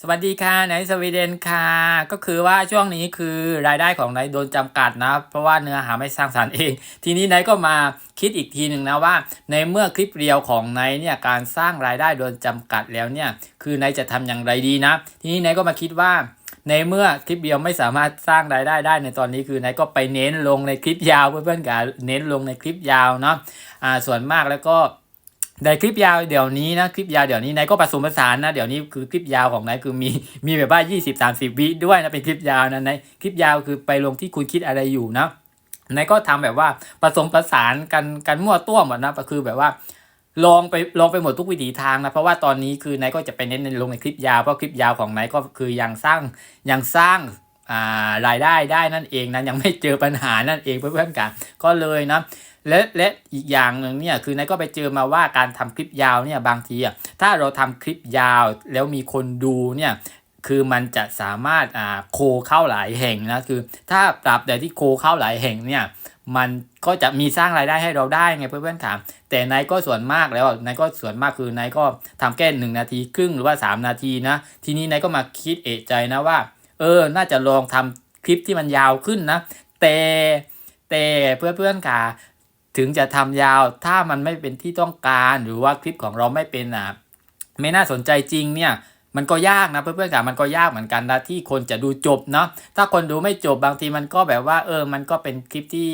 สวัสดีค่ะไหนสวีเดนค่ะ ก็คือว่าช่วงนี้คือรายได้ของนายโดนจำกัดนะ เพราะว่าเนื้อหาไม่สร้างสรรค์เอง ทีนี้นายก็มาคิดอีกทีหนึ่งนะว่า ในเมื่อคลิปเรียวของนายเนี่ยการสร้างรายได้โดนจำกัดแล้วเนี่ย คือนายจะทำอย่างไรดีนะ ทีนี้นายก็มาคิดว่าในเมื่อคลิปเดียวไม่สามารถสร้างรายได้ได้ในตอนนี้คือนายก็ไปเน้นลงในคลิปยาวเพื่อนๆกันเน้นลงในคลิปยาวเนาะอ่าส่วนมากแล้วก็ ในคลิปยาวเดี๋ยวนี้นะคลิปยาวเดี๋ยวนี้นายก็ผสมผสานนะเดี๋ยวนี้คือคลิปยาวของนายคือมีมีแบบว่า 20 30 วิด้วยนะเป็นคลิปยาวนะในคลิปยาวคือไปลงที่คุณคิดอะไรอยู่นะนายก็ทำแบบว่าผสมผสานกันกันมั่วตัวหมดนะก็คือแบบว่าลองไปลองไปหมดทุกวิถีทางนะเพราะว่าตอนนี้คือนายก็จะไปเน้นในลงในคลิปยาวเพราะคลิปยาวของนายก็คือยังสร้างยังสร้าง รายได้ได้นั่นเองนะยังไม่เจอปัญหานั่นเองเพื่อนๆกันก็เลยนะและและอีกอย่างหนึ่งเนี่ยคือนายก็ไปเจอมาว่าการทำคลิปยาวเนี่ยบางทีอะถ้าเราทำคลิปยาวแล้วมีคนดูเนี่ยคือมันจะสามารถอ่าโคเข้าหลายแห่งนะคือ ถ้าตราบใดที่โคเข้าหลายแห่งเนี่ยมันก็จะมีสร้างรายได้ให้เราได้ไงเพื่อนๆถามแต่นายก็ส่วนมากแล้วนายก็ส่วนมากคือนายก็ทำแค่หนึ่งนาทีครึ่งหรือว่า 3 นาทีนะ ทีนี้นายก็มาคิดเอะใจนะว่า เออ น่าจะลองทำคลิปที่มันยาวขึ้นนะ แต่แต่เพื่อนๆค่ะ ถึงจะทำยาวถ้ามันไม่เป็นที่ต้องการหรือว่าคลิปของเราไม่เป็นอะไม่น่าสนใจจริงเนี่ยมันก็ยากนะเพื่อนๆค่ะมันก็ยากเหมือนกันนะที่คนจะดูจบเนาะถ้าคนดูไม่จบบางทีมันก็แบบว่า เออ มันก็เป็นคลิปที่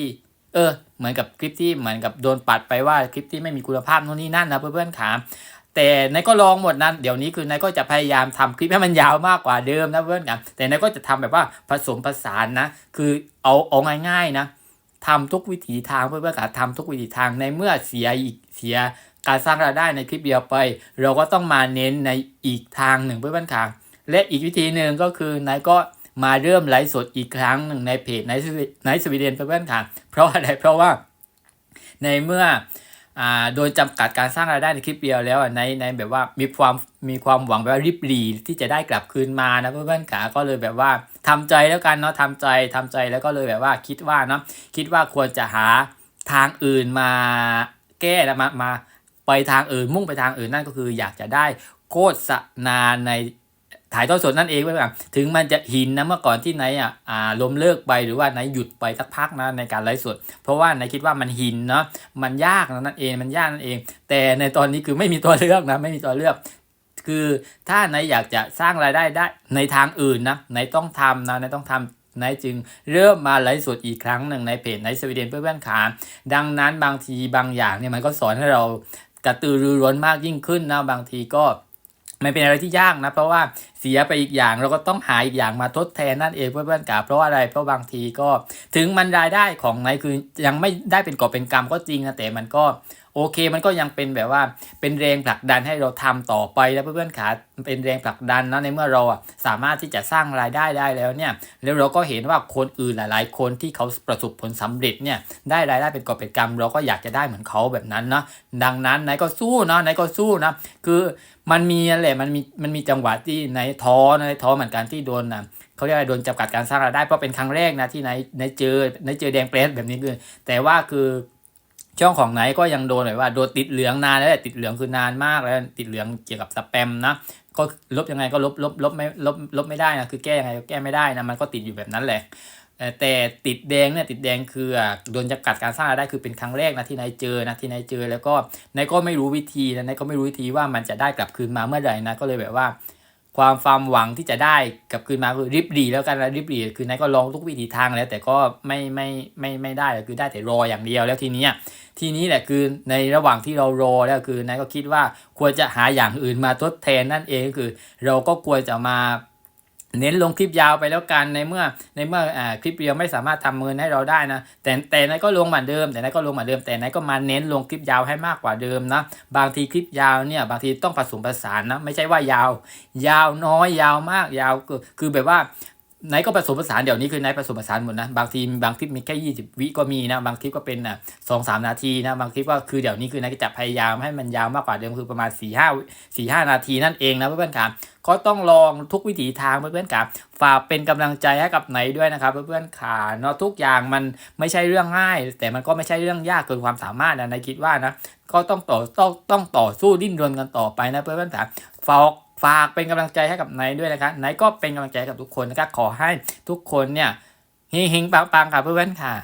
เออ เหมือนกับคลิปที่เหมือนกับโดนปัดไปว่าคลิปที่ไม่มีคุณภาพโน่นนี่นั่นนะเพื่อนๆค่ะ แต่นายก็ลองหมดนะเดี๋ยวนี้คือนายก็จะพยายามทำคลิปให้มันยาวมากกว่าเดิมนะเพื่อนๆค่ะแต่นายก็จะทำแบบว่าผสมผสานนะ คือเอาเอาง่ายๆนะทำทุกวิถีทางเพื่อเพื่อการทำทุกวิถีทางในเมื่อเสียอีกเสียการสร้างรายได้ในคลิปเดียวไป เราก็ต้องมาเน้นในอีกทางหนึ่งเพื่อเพื่อนค่ะและอีกวิธีหนึ่งก็คือนายก็มาเริ่มไลฟ์สดอีกครั้งหนึ่งในเพจในในสวีเดนเพื่อเพื่อนค่ะเพราะอะไรเพราะว่าในเมื่อ อ่าโดยจำกัดการสร้างรายได้ในคลิปเดียวแล้วอะในในแบบว่ามีความมีความหวังแบบว่าริบหรี่ที่จะได้กลับคืนมานะเพื่อนๆขาก็เลยแบบว่าทำใจแล้วกันเนาะทำใจทำใจแล้วก็เลยแบบว่าคิดว่าเนาะคิดว่าควรจะหาทางอื่นมาแก้แล้วมามาไปทางอื่นมุ่งไปทางอื่นนั่นก็คืออยากจะได้โฆษณาใน ถ่ายทอดสดนั่นเองเพื่อนๆถึงมันจะหินนะเมื่อก่อนที่ไหนอะอ่าล้มเลิกไปหรือว่าไหนหยุดไปสักพักนะในการไลฟ์สด เพราะว่าไหนคิดว่ามันหินเนาะมันยากนั่นเองมันยากนั่นเอง แต่ในตอนนี้คือไม่มีตัวเลือกนะไม่มีตัวเลือก คือถ้านอยากจะสร้างรายได้ได้ในทางอื่นนะนต้องทำนะนต้องทำนายจึงเริ่มมาไลฟ์สดอีกครั้งหนึ่งในเพจในสวีเดนเพื่อนขาดังนั้นบางทีบางอย่างเนี่ยมันก็สอนให้เรากระตือรือร้นมากยิ่งขึ้นนะบางทีก็ ไม่เป็นอะไรที่ยากนะ เพราะว่าเสียไปอีกอย่างเราก็ต้องหาอีกอย่างมาทดแทนนั่นเองเพื่อนๆกาเพราะว่าอะไรเพราะบางทีก็ถึงมันรายได้ของนายคือยังไม่ได้เป็นกอบเป็นกรรมก็จริงนะแต่มันก็ โอเคมันก็ยังเป็นแบบว่าเป็นแรงผลักดันให้เราทำต่อไปแล้วเพื่อนๆขาเป็นแรงผลักดันนะในเมื่อเราอะสามารถที่จะสร้างรายได้ได้แล้วเนี่ยแล้วเราก็เห็นว่าคนอื่นหลาย ๆ คนที่เขาประสบผลสำเร็จเนี่ยได้รายได้เป็นกอบเป็นกรรมเราก็อยากจะได้เหมือนเขาแบบนั้นนะดังนั้นนายก็สู้นะนายก็สู้นะคือมันมีแหละมันมีมันมีจังหวะที่ในท้อในท้อเหมือนกันที่โดนนะเขาเรียกว่าโดนจำกัดการสร้างรายได้เพราะเป็นครั้งแรกนะที่ในในเจอในเจอแดงเปรสแบบนี้คือแต่ว่าคือ ช่องของไหนก็ยังโดนแบบว่าโดนติดเหลืองนานแล้วแหละติดเหลืองคือนานมากแล้วติดเหลืองเกี่ยวกับสแปมนะก็ลบยังไงก็ลบลบลบไม่ลบลบไม่ได้นะคือแก้ยังไงก็แก้ไม่ได้นะมันก็ติดอยู่แบบนั้นแหละแต่ติดแดงเนี่ยติดแดงคือโดนจำกัดการสร้างรายได้คือเป็นครั้งแรกนะที่นายเจอนะที่นายเจอแล้วก็นายก็ไม่รู้วิธีนะนายก็ไม่รู้วิธีว่ามันจะได้กลับคืนมาเมื่อไหร่นะก็เลยแบบว่า ความความหวังที่จะได้กลับคืนมาคือริบหรีแล้วกันนะริบหรีคือนายก็ลองทุกวิธีทางแล้ว แต่ก็ไม่ไม่ไม่ไม่ได้คือได้แต่รออย่างเดียวแล้วทีนี้ทีนี้แหละคือในระหว่างที่เรารอแล้วคือนายก็คิดว่าควรจะหาอย่างอื่นมาทดแทนนั่นเองก็คือ เราก็ควรจะมา เน้นลงคลิปยาวไปแล้วกันในเมื่อในเมื่ออคลิปเดียวไม่สามารถทำเงินให้เราได้นะ แต่แต่นายก็ลงเหมือนเดิม แต่นายก็ลงเหมือนเดิมแต่นายก็มาเน้นลงคลิปยาวให้มากกว่าเดิมนะ บางทีคลิปยาวเนี่ยบางทีต้องผสมผสานนะไม่ใช่ว่ายาว ยาวน้อยยาวมากยาวคือคือแบบว่า ไหนก็ผสมผสานเดี๋ยวนี้คือไหนผสมผสานหมดนะบางทีบางคลิปมีแค่ยี่สิบวิก็มีนะบางคลิปก็เป็นอะสองสามนาทีนะบางคลิปก็คือเดี๋ยวนี้คือไนก็จะพยายามให้มันยาวมากกว่าเดิมคือประมาณสี่ห้าสี่ห้านาทีนั่นเองนะเพื่อนๆครับก็ต้องลองทุกวิถีทางเพื่อนๆค่ะฝากเป็นกำลังใจให้กับไหนด้วยนะครับเพื่อนๆค่ะเนาะทุกอย่างมันไม่ใช่เรื่องง่าย แต่มันก็ไม่ใช่เรื่องยากเกินความสามารถนะนายคิดว่านะก็ต้องต่อต้องต้องต่อสู้ดิ้นรนกันต่อไปนะเพื่อนๆค่ะฝาก ฝากเป็นกำลังใจให้กับไนท์ด้วยนะครับไนท์ก็เป็นกำลังใจให้กับทุกคนนะครับขอให้ทุกคนเนี่ยเฮงๆปังๆค่ะเพื่อนๆค่ะ